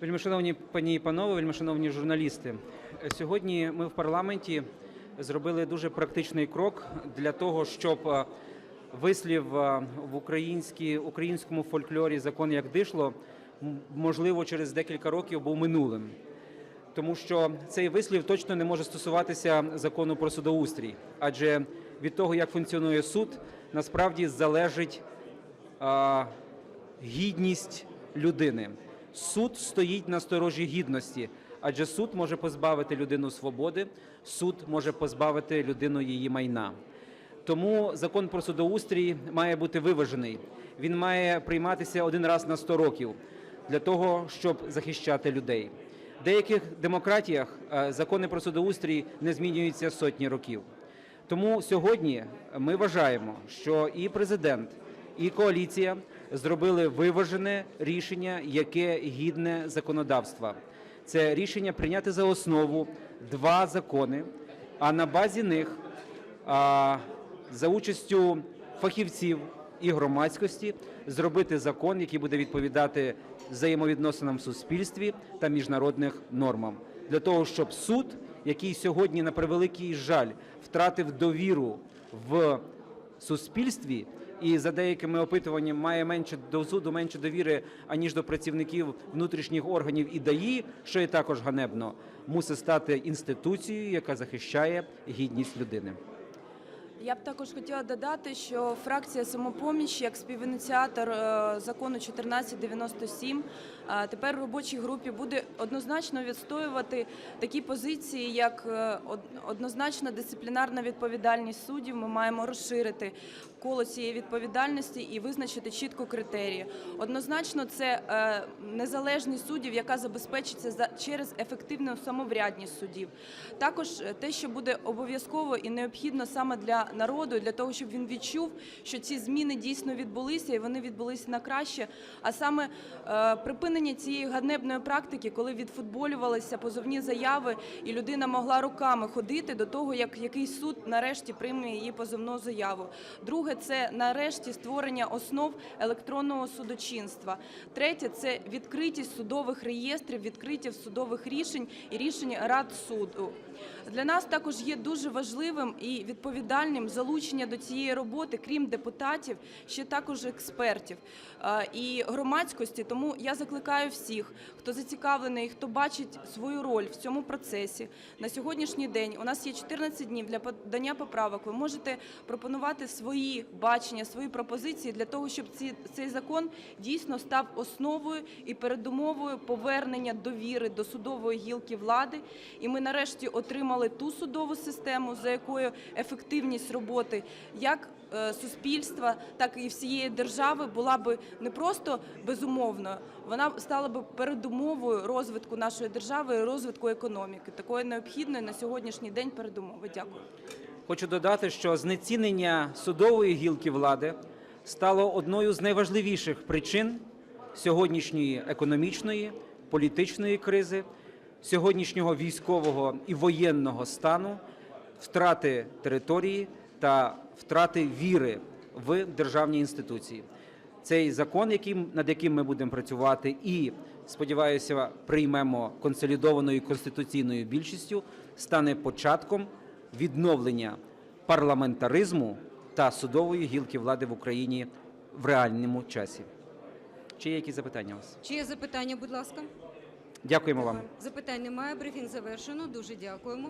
Вельмишановні пані і панове, вельмишановні журналісти. Е, Сьогодні ми в парламенті зробили дуже практичний крок для того, щоб е, вислів е, в українській, українському фольклорі закон як дишло, можливо, через декілька років був минулим. Тому що цей вислів точно не може стосуватися закону про судоустрій, адже від того, як функціонує суд, насправді залежить а, гідність людини. Суд стоїть на сторожі гідності, адже суд може позбавити людину свободи, суд може позбавити людину її майна. Тому закон про судоустрій має бути виважений. Він має прийматися один раз на 100 років для того, щоб захищати людей. В деяких демократіях е, закони про судоустрій не змінюються сотні років. Тому сьогодні ми вважаємо, що і президент, і коаліція зробили виважене рішення, яке гідне законодавства. Це рішення прийняти за основу два закони, а на базі них за участю фахівців і громадськості зробити закон, який буде відповідати взаємовідносинам в суспільстві та міжнародних нормам, для того, щоб суд, який сьогодні на превеликий жаль втратив довіру в суспільстві. І за деякими опитуваннями має менше до суду менше довіри аніж до працівників внутрішніх органів і ДАІ, що і також ганебно, мусить стати інституцією, яка захищає гідність людини. Я б також хотіла додати, що фракція самопоміч, як співініціатор е, закону 1497, е, тепер в робочій групі буде однозначно відстоювати такі позиції, як е, од- однозначна дисциплінарна відповідальність суддів. Ми маємо розширити коло цієї відповідальності і визначити чітко критерії. Однозначно, це незалежність суддів, яка забезпечиться за через ефективну самоврядність суддів. Також те, що буде обов'язково і необхідно саме для народу, для того, щоб він відчув, що ці зміни дійсно відбулися і вони відбулися на краще. А саме е, припинення цієї ганебної практики, коли відфутболювалися позовні заяви, і людина могла руками ходити до того, як якийсь суд нарешті прийме її позовну заяву. Друге, це нарешті створення основ електронного судочинства. Третє це відкритість судових реєстрів, відкритість судових рішень і рішень рад суду. Для нас також є дуже важливим і відповідальним залучення до цієї роботи, крім депутатів, ще також експертів е, і громадськості. Тому я закликаю всіх, хто зацікавлений, хто бачить свою роль в цьому процесі. На сьогоднішній день у нас є 14 днів для подання поправок. Ви можете пропонувати свої бачення, свої пропозиції для того, щоб ці, цей закон дійсно став основою і передумовою повернення довіри до судової гілки влади. І ми нарешті отримали ту судову систему, за якою ефективність роботи як е, суспільства, так і всієї держави була би не просто безумовною, вона стала би передумовою розвитку нашої держави і розвитку економіки, такої необхідної на сьогоднішній день передумови. Дякую. Хочу додати, що знецінення судової гілки влади стало одною з найважливіших причин сьогоднішньої економічної, політичної кризи, сьогоднішнього військового і воєнного стану, втрати території та втрати віри в державні інституції. Цей закон, яким, над яким ми будемо працювати, і сподіваюся, приймемо консолідованою конституційною більшістю, стане початком відновлення парламентаризму та судової гілки влади в Україні в реальному часі. Чи є якісь запитання у вас? Чи є запитання, будь ласка? Дякуємо вам. Запитань немає. Брифінг завершено. Дуже дякуємо.